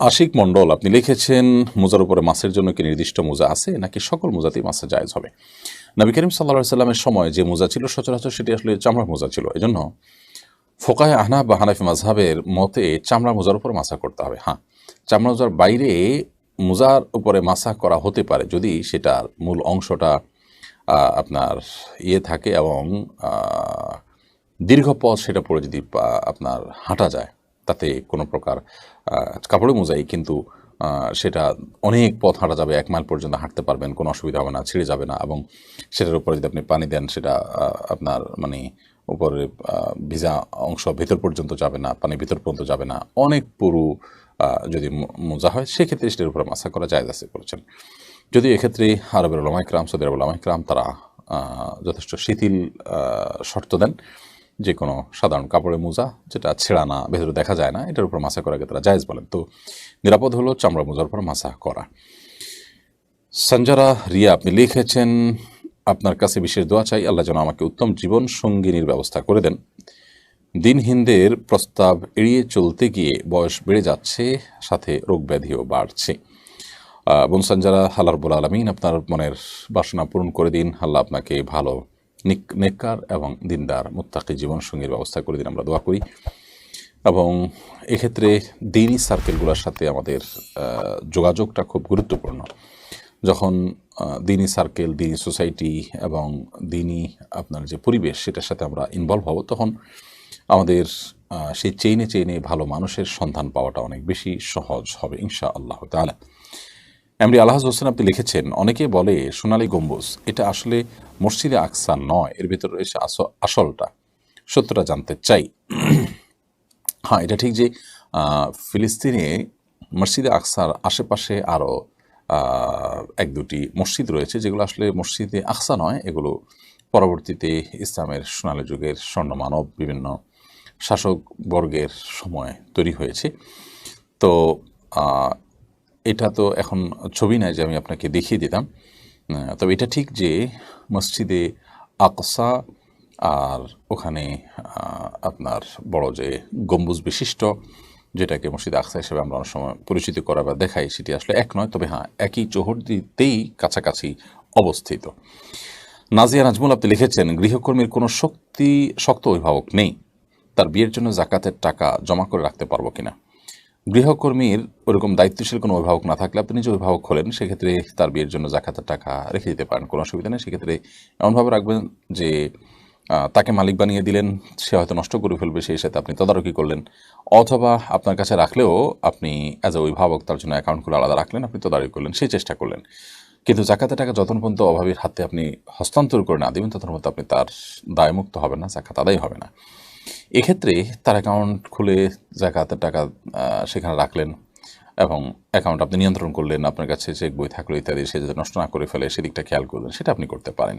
আশিক মণ্ডল, আপনি লিখেছেন, মোজার উপরে মাছের জন্য কি নির্দিষ্ট মোজা আছে, নাকি সকল মোজাতেই মাছের জায়েজ হবে? নবী করিম সাল্লা সাল্লামের সময় যে মোজা ছিল, সচরাচর সেটি আসলে চামড়ার মোজা ছিল। এজন্য ফোকায় আহনা বা হানাফি মাঝহাবের মতে চামড়া মোজার উপর মাসা করতে হবে। হ্যাঁ চামড়া মোজার বাইরে মোজার উপরে মাসা করা হতে পারে যদি সেটার মূল অংশটা আপনার ইয়ে থাকে এবং দীর্ঘ পথ সেটা পরে যদি আপনার হাঁটা যায়। তাতে কোনো প্রকার কাপড়ে মোজাই কিন্তু সেটা অনেক পথ হাঁটা যাবে, এক মাইল পর্যন্ত হাঁটতে পারবেন, কোনো অসুবিধা হবে না, ছিঁড়ে যাবে না এবং সেটার উপরে যদি আপনি পানি দেন, সেটা আপনার মানে উপরে ভিজা অংশ ভেতর পর্যন্ত যাবে না, পানি ভিতর পর্যন্ত যাবে না, অনেক পুরু যদি মোজা হয়, সেক্ষেত্রে সেটার উপরে মাসা করা যায় আছে করেছেন যদি এক্ষেত্রে আরবের ওলামাইকরাম সৌদি আরব ওলামাইকরাম তারা যথেষ্ট শিথিল শর্ত দেন। যে কোনো সাধারণ কাপড়ের মোজা, যেটা ছেঁড়া না, ভেতরে দেখা যায় না, এটার উপর মাসা করাকে তারা জায়েজ বলেন। তো নিরাপদ হলো চামড়া মোজার উপর মাসা করা। সঞ্জারা রিয়া, আপনি লিখেছেন, আপনার কাছে বিশেষ দোয়া চাই, আল্লাহ যেন আমাকে উত্তম জীবন সঙ্গিনীর ব্যবস্থা করে দেন। দিনহীনদের প্রস্তাব এড়িয়ে চলতে গিয়ে বয়স বেড়ে যাচ্ছে, সাথে রোগ ব্যাধিও বাড়ছে। বোন সঞ্জারা, আল্লাহ রবুল আলমিন, আপনার মনের বাসনা পূরণ করে দিন। আল্লাহ আপনাকে ভালো নেককার এবং দিনদার মুত্তাকি জীবন সঙ্গীর ব্যবস্থা করে দিন আমরা দোয়া করি। এবং এক্ষেত্রে দিনই সার্কেলগুলোর সাথে আমাদের যোগাযোগটা খুব গুরুত্বপূর্ণ। যখন আহ, দিনী সার্কেল দিনী সোসাইটি এবং দিনী আপনার যে পরিবেশ সেটার সাথে আমরা ইনভলভ হব তখন আমাদের সেই চেইনে চেইনে ভালো মানুষের সন্ধান পাওয়াটা অনেক বেশি সহজ হবে ইনশা আল্লাহ তালা এমডি আল্লাহ হোসেন আপনি লিখেছেন অনেকে বলে সোনালী গম্বুজ, এটা আসলে মসজিদে আকসা নয়, এর ভিতরে রয়েছে আস- আসলটা। সত্যটা জানতে চাই। হ্যাঁ এটা ঠিক যে ফিলিস্তিনে মসজিদে আকসার আশেপাশে আরও এক দুটি মসজিদ রয়েছে, যেগুলো আসলে মসজিদে আকসা নয়, এগুলো পরবর্তীতে ইসলামের সোনালী যুগের স্বর্ণমানব বিভিন্ন শাসক বর্গের সময় তৈরি হয়েছে। তো এটা তো এখন ছবি নাই যে আমি আপনাকে দেখিয়ে দিতাম। তবে এটা ঠিক যে মসজিদে আকসা আর ওখানে আপনার বড় যে গম্বুজ বিশিষ্ট, যেটাকে মসজিদ আকসা হিসেবে আমরা অনেক সময় পরিচিত করা বা দেখাই, সেটি আসলে এক নয়, তবে হ্যাঁ একই চৌহদ্দিতেই কাছাকাছি অবস্থিত। নাজিয়া নাজমুল আপনি লিখেছেন, গৃহকর্মীর কোনো শক্তি, শক্ত অভিভাবক নেই। তার বিয়ের জন্য জাকাতের টাকা জমা করে রাখতে পারব কিনা? গৃহকর্মীর ওরকম দায়িত্বশীল কোনো অভিভাবক না থাকলে আপনি নিজে অভিভাবক হলেন, সেক্ষেত্রে তার বিয়ের জন্য জাকাতের টাকা রেখে দিতে পারেন, কোনো অসুবিধা নেই। সেক্ষেত্রে এমনভাবে রাখবেন যে তাকে মালিক বানিয়ে দিলেন, সে হয়তো নষ্ট করে ফেলবে, সেই সাথে আপনি তদারকি করলেন। অথবা আপনার কাছে রাখলেও আপনি অ্যাজ এ অভিভাবক তার জন্য অ্যাকাউন্ট খুলে আলাদা রাখলেন, আপনি তদারকি করলেন, সেই চেষ্টা করলেন। কিন্তু জাকাতের টাকা যতক্ষণ পর্যন্ত অভাবের হাতে আপনি হস্তান্তর করে না দেবেন, ততক্ষণ আপনি তার দায়মুক্ত হবেন না, জাকাত আদায় হবে না। এক্ষেত্রে তার অ্যাকাউন্ট খুলে জাকাতের টাকা সেখানে রাখলেন এবং অ্যাকাউন্ট আপনি নিয়ন্ত্রণ করলেন, আপনার কাছে চেক বই থাকল ইত্যাদি, সে যাতে নষ্ট না করে ফেলে, সেদিকটা খেয়াল করলেন, সেটা আপনি করতে পারেন।